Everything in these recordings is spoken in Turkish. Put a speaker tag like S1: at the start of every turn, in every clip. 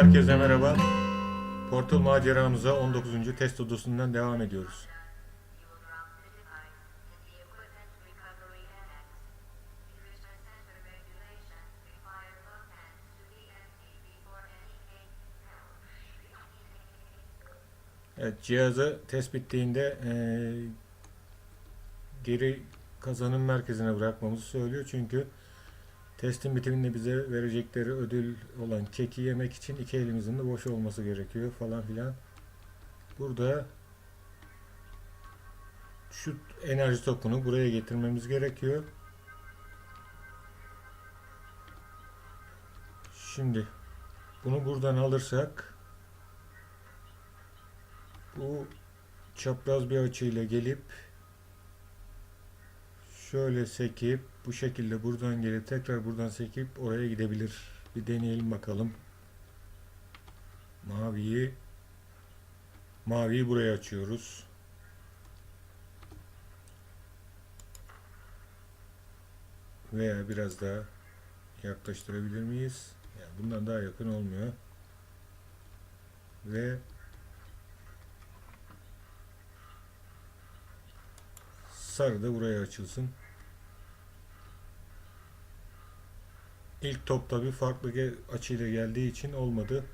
S1: herkese merhaba. Portal maceramıza 19. test odasından devam ediyoruz. Evet, cihazı test bittiğinde eee, geri kazanım merkezine bırakmamızı söylüyor. Çünkü testin bitiminde bize verecekleri ödül olan keki yemek için iki elimizin de boş olması gerekiyor falan filan. Burada şu enerji topunu buraya getirmemiz gerekiyor. Şimdi bunu buradan alırsak bu çapraz bir açıyla gelip şöyle sekip bu şekilde buradan gelip tekrar buradan sekip oraya gidebilir. Bir deneyelim bakalım. Maviyi maviyi buraya açıyoruz. Veya biraz daha yaklaştırabilir miyiz? Yani bundan daha yakın olmuyor. Ve sarı da buraya açılsın. İlk top tabi farklı açıyla geldiği için olmadı.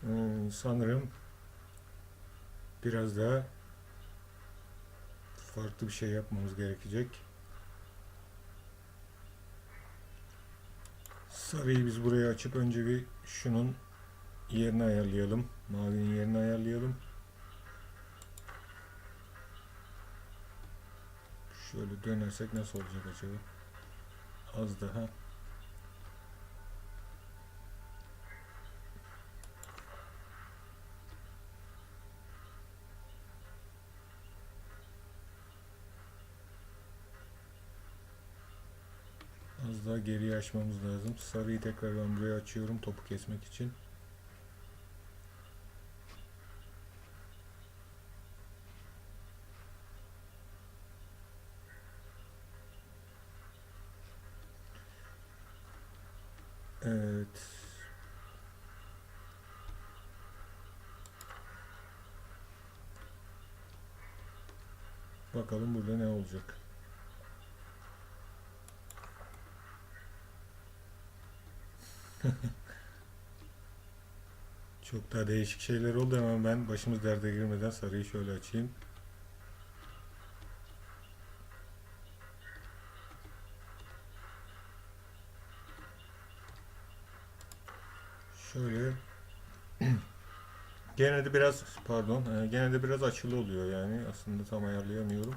S1: Hmm, sanırım biraz daha farklı bir şey yapmamız gerekecek. Sarıyı biz buraya açıp önce bir şunun yerini ayarlayalım. Mavinin yerini ayarlayalım. Şöyle dönersek nasıl olacak acaba? Az daha. Az daha geriye açmamız lazım. Sarıyı tekrar ben buraya açıyorum topu kesmek için. Evet. Bakalım burada ne olacak. Çok daha değişik şeyler oldu ama ben başımız derde girmeden sarıyı şöyle açayım. Şöyle gene de biraz pardon e, gene de biraz açılı oluyor yani aslında tam ayarlayamıyorum.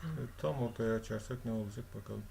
S1: Şimdi tam ortaya açarsak ne olacak bakalım.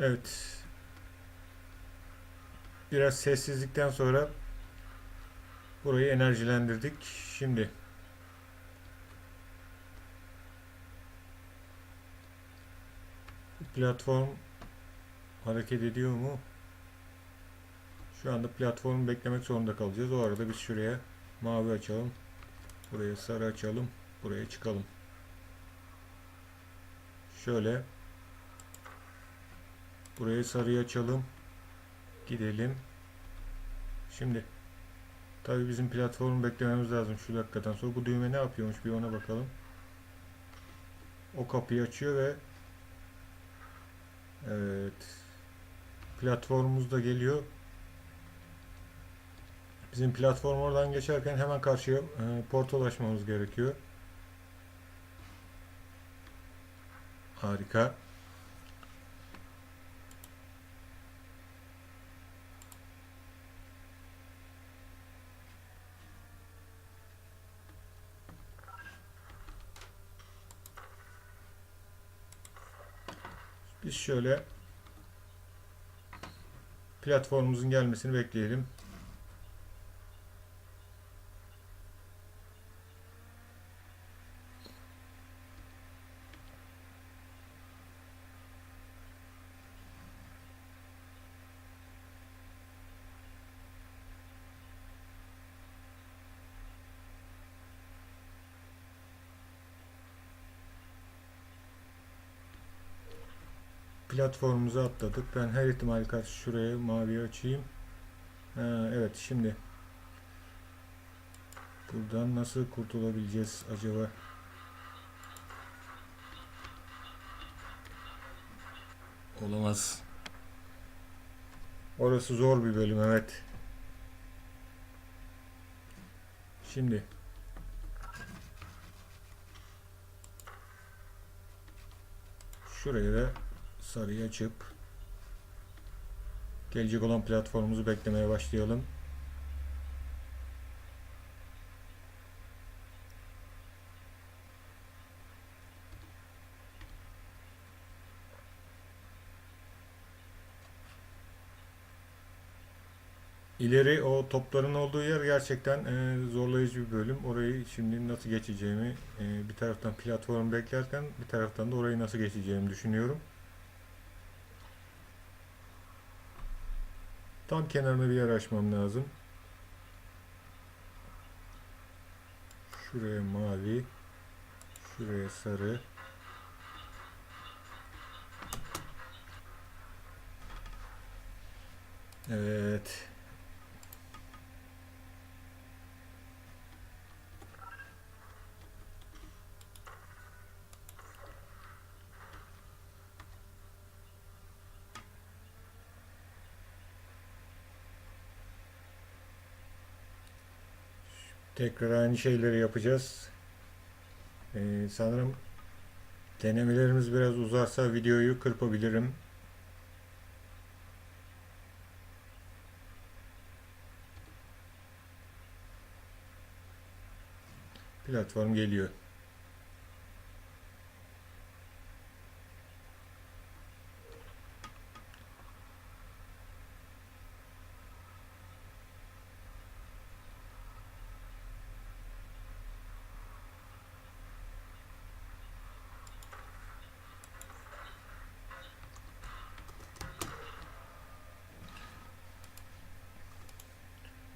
S1: Evet. Biraz sessizlikten sonra burayı enerjilendirdik. Şimdi platform hareket ediyor mu? Şu anda platformu beklemek zorunda kalacağız. O arada biz şuraya mavi açalım. Buraya sarı açalım. Buraya çıkalım. Şöyle Burayı sarıya açalım. Gidelim. Şimdi tabii bizim platformu beklememiz lazım şu dakikadan sonra. Bu düğme ne yapıyormuş bir ona bakalım. O kapıyı açıyor ve evet platformumuz da geliyor. Bizim platform oradan geçerken hemen karşıya e, portal açmamız gerekiyor. Harika. Biz şöyle platformumuzun gelmesini bekleyelim. Platformumuza atladık. Ben her ihtimal karşı şuraya mavi açayım. Ha, evet şimdi buradan nasıl kurtulabileceğiz acaba? Olamaz. Orası zor bir bölüm evet. Şimdi şuraya da sarıyı açıp gelecek olan platformumuzu beklemeye başlayalım. İleri o topların olduğu yer gerçekten e, zorlayıcı bir bölüm. Orayı şimdi nasıl geçeceğimi e, bir taraftan platform beklerken bir taraftan da orayı nasıl geçeceğimi düşünüyorum. Tam kenarına bir yer açmam lazım. Şuraya mavi. Şuraya sarı. Evet. Tekrar aynı şeyleri yapacağız. Ee, sanırım denemelerimiz biraz uzarsa videoyu kırpabilirim. Platform geliyor.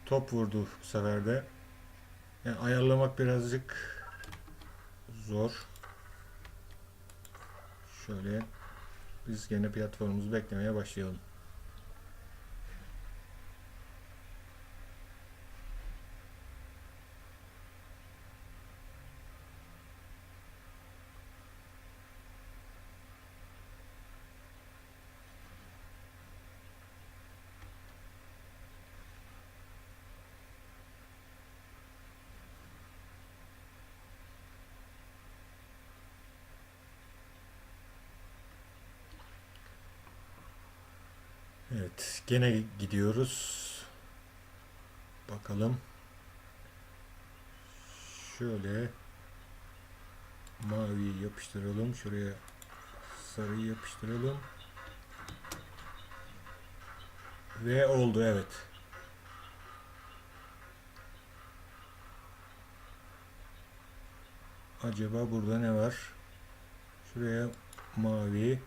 S1: Top vurdu bu sefer de. Yani ayarlamak birazcık zor. Şöyle biz gene platformumuzu beklemeye başlayalım. Evet, gene gidiyoruz. Bakalım. Şöyle maviyi yapıştıralım. Şuraya sarıyı yapıştıralım. Ve oldu evet. Acaba burada ne var? Şuraya mavi.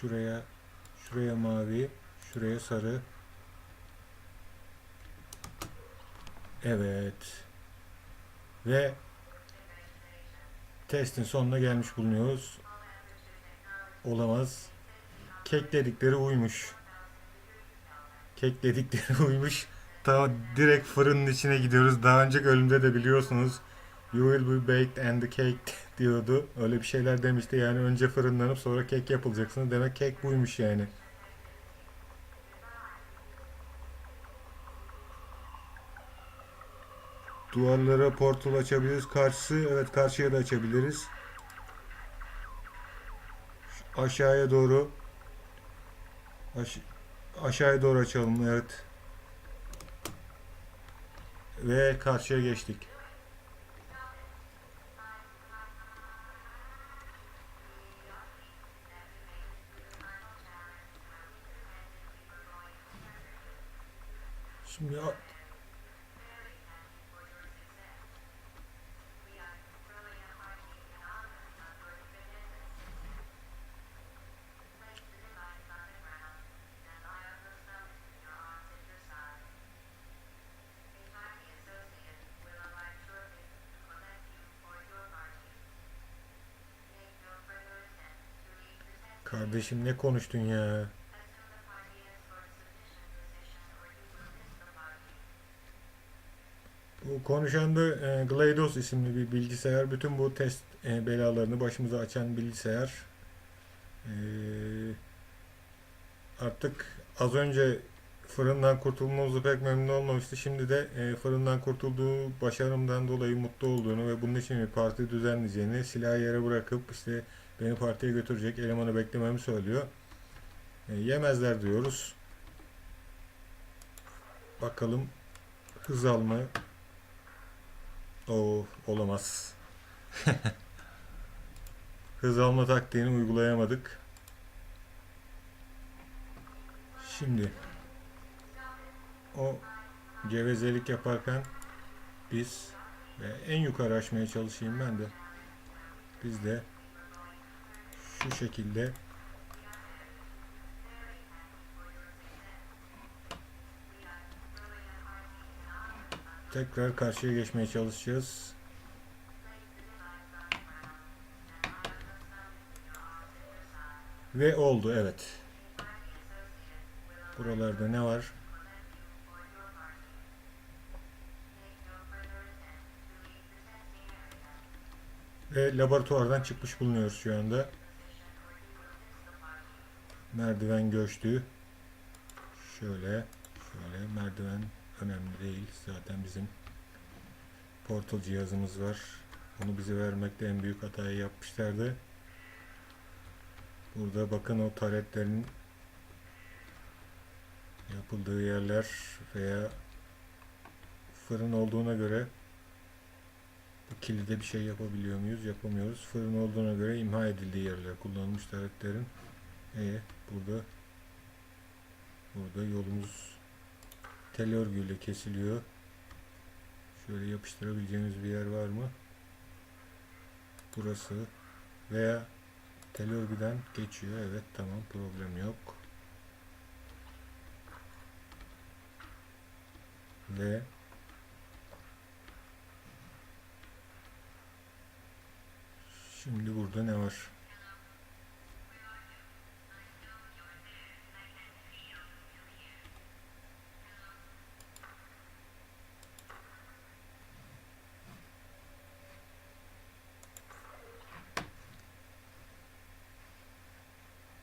S1: Şuraya şuraya mavi. Şuraya sarı. Evet. Ve testin sonuna gelmiş bulunuyoruz. Olamaz. Kek dedikleri uymuş. Kek dedikleri uymuş. Ta direkt fırının içine gidiyoruz. Daha önceki bölümde de biliyorsunuz. You will be baked and the cake diyordu. Öyle bir şeyler demişti. Yani önce fırınlanıp sonra kek yapılacaksınız. Demek kek buymuş yani. Duvarlara portal açabiliriz. Karşısı evet karşıya da açabiliriz. Aşağıya doğru aş- aşağıya doğru açalım evet. Ve karşıya geçtik. Şimdi a- Kardeşim ne konuştun ya? Bu konuşan da e, GLaDOS isimli bir bilgisayar. Bütün bu test e, belalarını başımıza açan bilgisayar. E, artık az önce fırından kurtulmamızı pek memnun olmamıştı. Şimdi de e, fırından kurtulduğu başarımdan dolayı mutlu olduğunu ve bunun için bir parti düzenleyeceğini, silahı yere bırakıp işte beni partiye götürecek elemanı beklememi söylüyor. E, yemezler diyoruz. Bakalım hız alma o olamaz. Hız alma taktiğini uygulayamadık. Şimdi o gevezelik yaparken biz ve en yukarı açmaya çalışayım ben de. Biz de şu şekilde tekrar karşıya geçmeye çalışacağız. Ve oldu evet. Buralarda ne var? Ve laboratuvardan çıkmış bulunuyoruz şu anda. Merdiven göçtü. Şöyle, şöyle merdiven önemli değil. Zaten bizim portal cihazımız var. Onu bize vermekte en büyük hatayı yapmışlardı. Burada bakın o taretlerin yapıldığı yerler veya fırın olduğuna göre bu kilide bir şey yapabiliyor muyuz? Yapamıyoruz. Fırın olduğuna göre imha edildiği yerler kullanılmış taretlerin. E burada burada yolumuz tel örgüyle kesiliyor. Şöyle yapıştırabileceğimiz bir yer var mı? Burası veya tel örgüden geçiyor. Evet tamam problem yok. Ve şimdi burada ne var?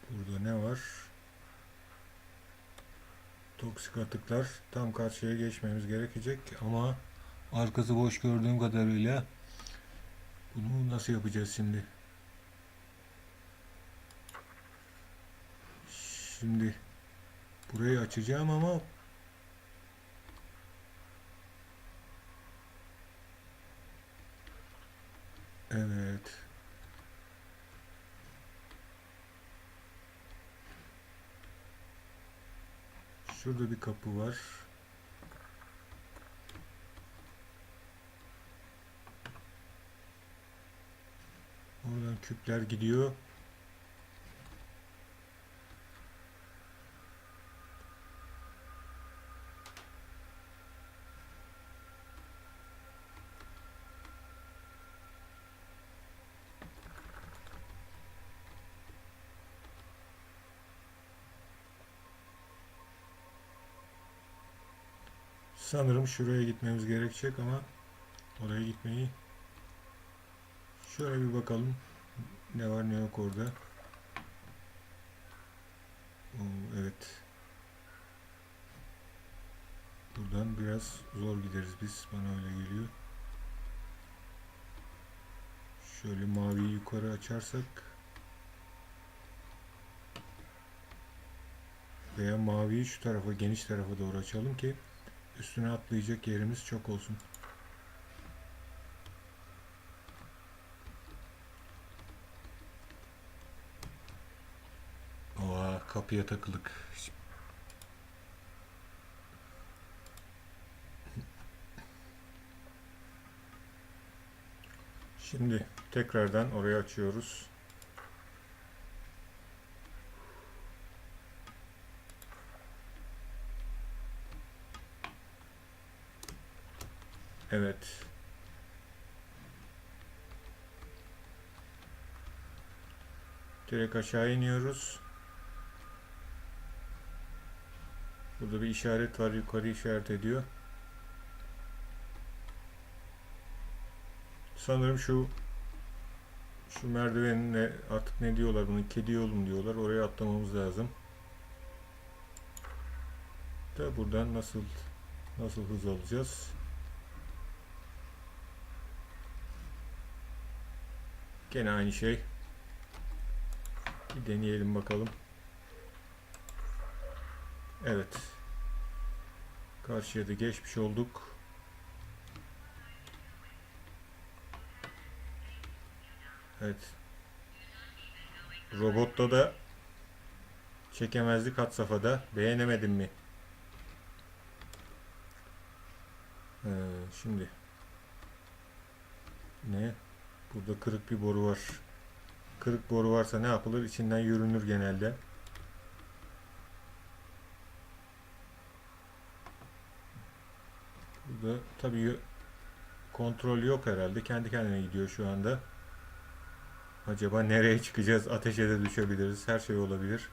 S1: Burada ne var? Atıklar. Tam karşıya geçmemiz gerekecek ama arkası boş gördüğüm kadarıyla bunu nasıl yapacağız şimdi? Şimdi burayı açacağım ama Evet. Şurada bir kapı var. Oradan küpler gidiyor. Sanırım şuraya gitmemiz gerekecek ama oraya gitmeyi şöyle bir bakalım ne var ne yok orada. Evet. Buradan biraz zor gideriz biz. Bana öyle geliyor. Şöyle maviyi yukarı açarsak veya maviyi şu tarafa geniş tarafa doğru açalım ki üstüne atlayacak yerimiz çok olsun. Oha kapıya takılık. Şimdi tekrardan oraya açıyoruz. Evet. Direkt aşağı iniyoruz. Burada bir işaret var. Yukarı işaret ediyor. Sanırım şu şu merdivenle artık ne diyorlar bunu kedi yolu diyorlar. Oraya atlamamız lazım. Da buradan nasıl nasıl hız alacağız? Gene aynı şey. Bir deneyelim bakalım. Evet. Karşıya da geçmiş olduk. Evet. Robotta da çekemezlik had safhada. Beğenemedim mi? Ee, şimdi ne? Burada kırık bir boru var. Kırık boru varsa ne yapılır? İçinden yürünür genelde. Burada tabii kontrol yok herhalde. Kendi kendine gidiyor şu anda. Acaba nereye çıkacağız? Ateşe de düşebiliriz. Her şey olabilir.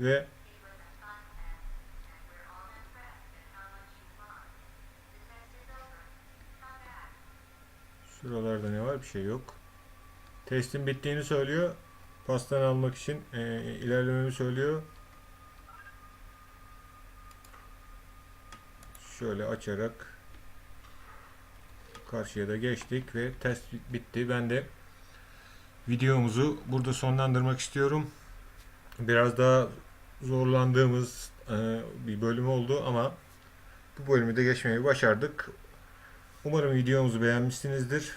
S1: Ve şuralarda ne var? Bir şey yok. Testin bittiğini söylüyor. Pastanı almak için e, ilerlememi söylüyor. Şöyle açarak karşıya da geçtik ve test bitti. Ben de videomuzu burada sonlandırmak istiyorum. Biraz daha zorlandığımız e, bir bölüm oldu ama bu bölümü de geçmeyi başardık. Umarım videomuzu beğenmişsinizdir.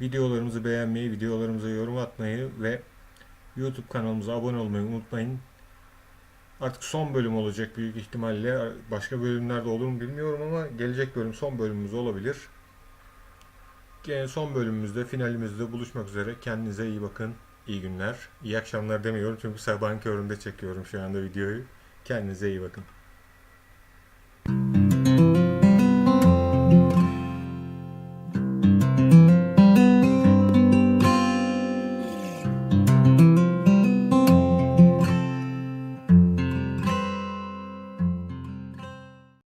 S1: Videolarımızı beğenmeyi, videolarımıza yorum atmayı ve YouTube kanalımıza abone olmayı unutmayın. Artık son bölüm olacak büyük ihtimalle. Başka bölümlerde olur mu bilmiyorum ama gelecek bölüm son bölümümüz olabilir. Gene son bölümümüzde, finalimizde buluşmak üzere. Kendinize iyi bakın. İyi günler. İyi akşamlar demiyorum çünkü sabahın köründe çekiyorum şu anda videoyu. Kendinize iyi bakın.